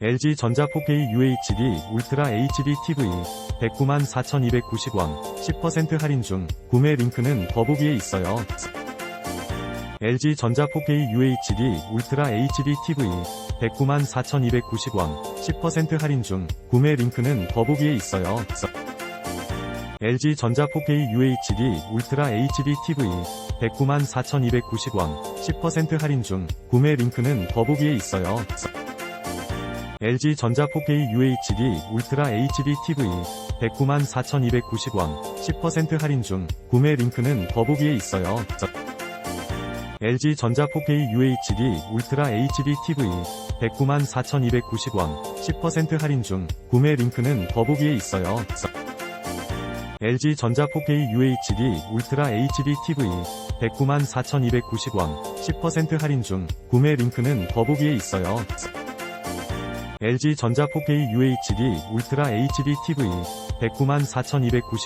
LG 전자 4K UHD 울트라 HD TV 109만 4,290원 10% 할인 중 구매 링크는 더보기에 있어요. LG 전자 4K UHD 울트라 HD TV 109만 4,290원 10% 할인 중 구매 링크는 더보기에 있어요. LG 전자 4K UHD 울트라 HD TV 109만 4,290원 10% 할인 중 구매 링크는 더보기에 있어요. LG 전자 4K UHD 울트라 HD TV 109만 4,290원 10% 할인 중 구매 링크는 더보기에 있어요. LG 전자 4K UHD 울트라 HD TV 109만 4,290원 10% 할인 중 구매 링크는 더보기에 있어요. LG 전자 4K UHD 울트라 HD TV 109만 4,290원 10% 할인 중 구매 링크는 더보기에 있어요. LG 전자 4K UHD 울트라 HD TV 109만 4,295